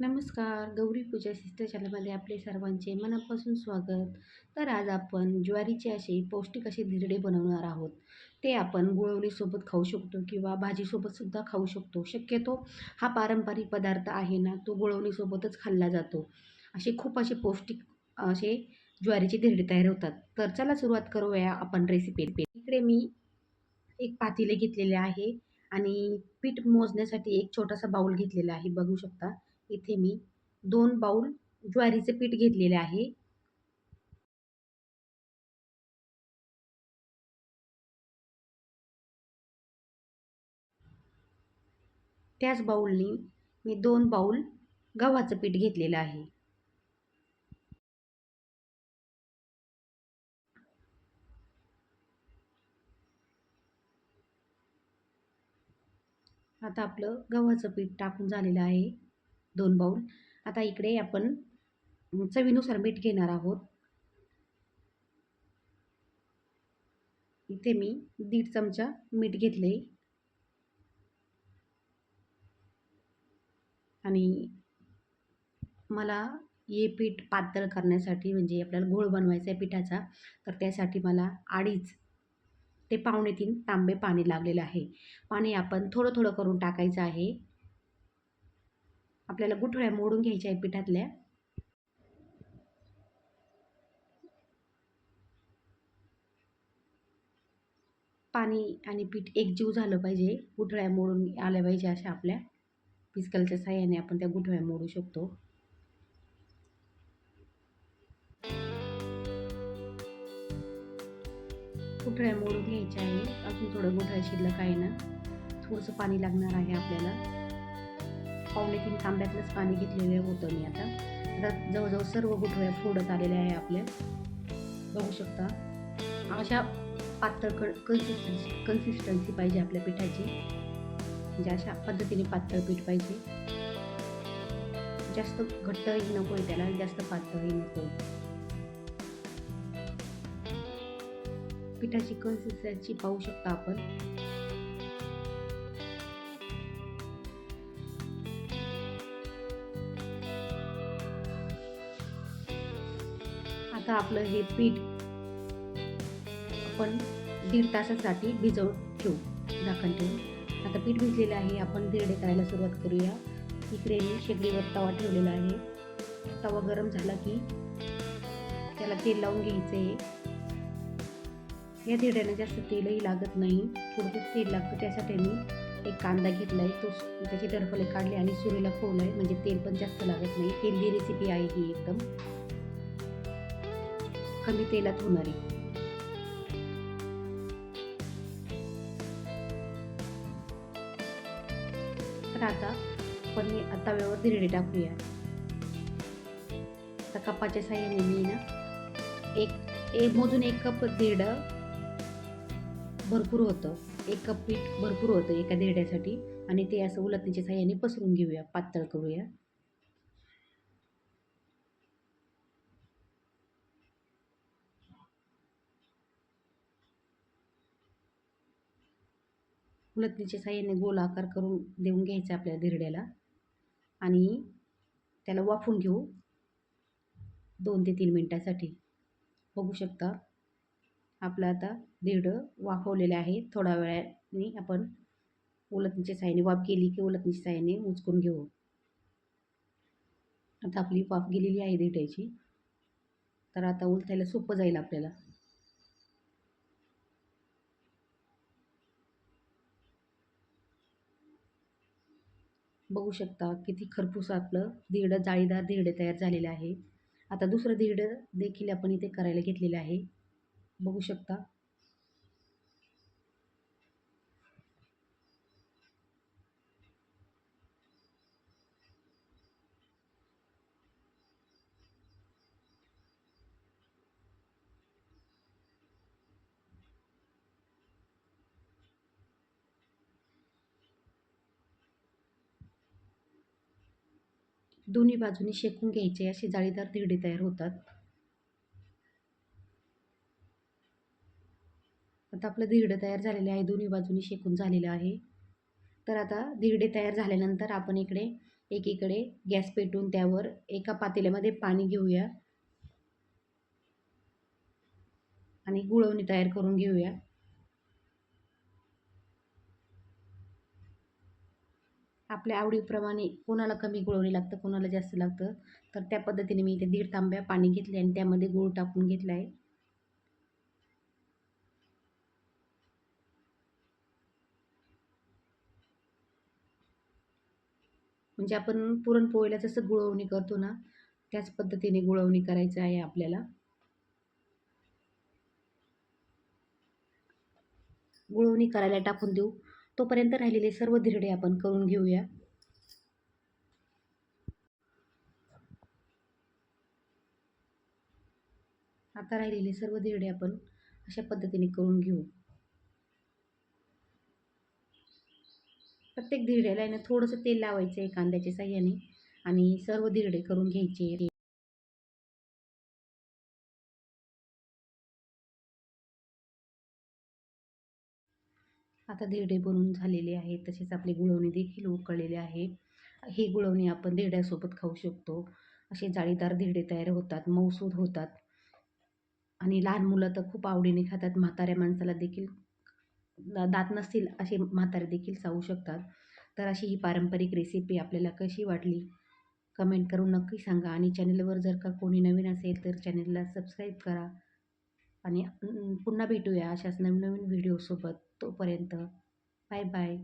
नमस्कार गौरी पूजा सिस्टर चॅनलमध्ये आपले सर्वांचे मनापासून स्वागत. तर आज आपण ज्वारीचे असे पौष्टिक असे धिरडे बनवणार आहोत. ते आपण गुळवणीसोबत खाऊ शकतो किंवा भाजीसोबतसुद्धा खाऊ शकतो. शक्यतो हा पारंपरिक पदार्थ आहे ना तो गुळवणीसोबतच खाल्ला जातो. असे खूप असे पौष्टिक असे ज्वारीचे धिरडे तयार होतात. तर चला सुरुवात करूया आपण रेसिपी इकडे मी एक पातीले घेतलेले आहे आणि पीठ मोजण्यासाठी एक छोटासा बाऊल घेतलेला आहे. बघू शकता. इथे मी दोन बाऊल ज्वारीचे पीठ घेतलेले आहे. त्याच बाऊलनी मी दोन बाऊल गव्हाचं पीठ घेतलेलं आहे. आता आपलं गव्हाचं पीठ टाकून झालेलं आहे. दोन बाऊल आता इकडे आपण चवीनुसार मीठ घेणार आहोत. इथे मी दीड चमचा मीठ घेतले. आणि मला हे पीठ पातळ करण्यासाठी म्हणजे आपल्याला घोळ बनवायचा आहे पिठाचा तर त्यासाठी मला अडीच ते पावणे तीन तांबे पाणी लागलेलं आहे. पाणी आपण थोडं थोडं करून टाकायचं आहे. आपल्याला गुठळ्या मोडून घ्यायच्या आहे पिठातल्या. पाणी आणि पीठ एकजीव झालं पाहिजे. गुठळ्या मोडून आल्या पाहिजे अशा आपल्या पिस्कलच्या साह्याने आपण त्या गुठळ्या मोडू शकतो. गुठळ्या मोडून घ्यायच्या आहे अजून थोडं गुठळ्या शिल्लक आहे ना थोडंसं पाणी लागणार आहे आपल्याला. पावणे तीन तांब्यातलंच पाणी घेतलेलं होतं मी आता. आता जवळजवळ सर्व गुठळ्या फोडत आलेल्या आहे आपल्या बघू शकता. अशा पातळ क कन्सिस्टन्सी कन्सिस्टन्सी पाहिजे आपल्या पिठाची. म्हणजे अशा पद्धतीने पातळ पीठ पाहिजे. जास्त घट्टही नको आहे त्याला जास्त पातळही नको आहे. पिठाची कन्सिस्टन्सी पाहू शकता आपण. आता आपलं हे पीठ आपण दीड तासासाठी भिजवून ठेवू झाकण ठेवून. आता पीठ भिजलेलं आहे आपण धिरडे करायला सुरुवात करूया. इकडे मी शेगडीवर तवा ठेवलेला आहे. तवा गरम झाला की त्याला तेल लावून घ्यायचं आहे या धिरड्यानं जास्त तेलही लागत नाही थोडंसं तेल लागतं. त्यासाठी मी एक कांदा घेतला आहे तो त्याचे दरफले काढले आणि सुरीला खोवलं आहे म्हणजे तेल पण जास्त लागत नाही. हेल्दी रेसिपी आहे ही एकदम. कमी तेलात होणारी. तर आता पनीर तव्यावर धिरडे टाकूया. आता कपाच्या साह्याने मी ना एक एक मोजून एक कप धिरडं भरपूर होतं. एक कप पीठ भरपूर होतं एका धिरड्यासाठी आणि ते असं उलटणीच्या साह्याने पसरून घेऊया पातळ करूया. उलथणीच्या साह्याने गोल आकार करून देऊन घ्यायचा आपल्या धिरड्याला. आणि त्याला वाफून घेऊ. दोन ते तीन मिनटासाठी. बघू शकता आपलं आता धिरडं वाफवलेलं आहे. थोडा वेळाने आपण उलथणीच्या साह्याने वाफ गेली की उलथणीच्या साह्याने उचकून घेऊ. आता आपली वाफ गेलेली आहे धिरड्याची. तर आता उलथायला सोपं जाईल आपल्याला. बघू शकता किती खरपूस आपलं धिरडं जाळीदार धिरडे तयार झालेलं आहे. आता दुसरं धिरडं देखील आपण इथे करायला घेतलेलं आहे. बघू शकता. दोन्ही बाजूनी शेकून घ्यायचे असे जाळीदार धिरडे तयार होतात. आता आपलं धिरडं तयार झालेलं आहे दोन्ही बाजूनी शेकून झालेलं आहे. तर आता धिरडे तयार झाल्यानंतर आपण इकडे एकीकडे गॅस पेटून त्यावर एका पातेल्यामध्ये पाणी घेऊया. आणि गुळवणी तयार करून घेऊया. आपल्या आवडीप्रमाणे कोणाला कमी गुळवणी लागतं कोणाला जास्त लागतं तर त्या पद्धतीने मी इथे दीड तांब्या पाणी घेतले आणि त्यामध्ये गूळ टाकून घेतला आहे म्हणजे आपण पुरणपोळीला जसं गुळवणी करतो ना त्याच पद्धतीने गुळवणी करायचं आहे आपल्याला. गुळवणी करायला टाकून देऊ. तोपर्यंत राहिलेले सर्व धिरडे आपण करून घेऊया. आता राहिलेले सर्व धिरडे आपण अशा पद्धतीने करून घेऊ. प्रत्येक धिरड्याला आहे थोडंसं तेल लावायचं आहे कांद्याच्या साह्याने आणि सर्व धिरडे करून घ्यायचे. आता धिरडे बनवून झालेले आहेत. तसेच आपली गुळवणी देखील उकळलेले आहे. ही गुळवणी आपण धिरड्यासोबत खाऊ शकतो. असे जाळीदार धिरडे तयार होतात मऊसूद होतात. आणि लहान मुलं तर खूप आवडीने खातात. म्हाताऱ्या माणसाला देखील दात नसतील असे म्हातारे देखील चावू शकतात. तर अशी ही पारंपरिक रेसिपी आपल्याला कशी वाटली? कमेंट करून नक्की सांगा. आणि चॅनलवर जर का कोणी नवीन असेल तर चॅनलला सबस्क्राईब करा. आणि पुन्हा भेटूया अशाच नवीन नवीन व्हिडिओसोबत तोपर्यंत. Bye bye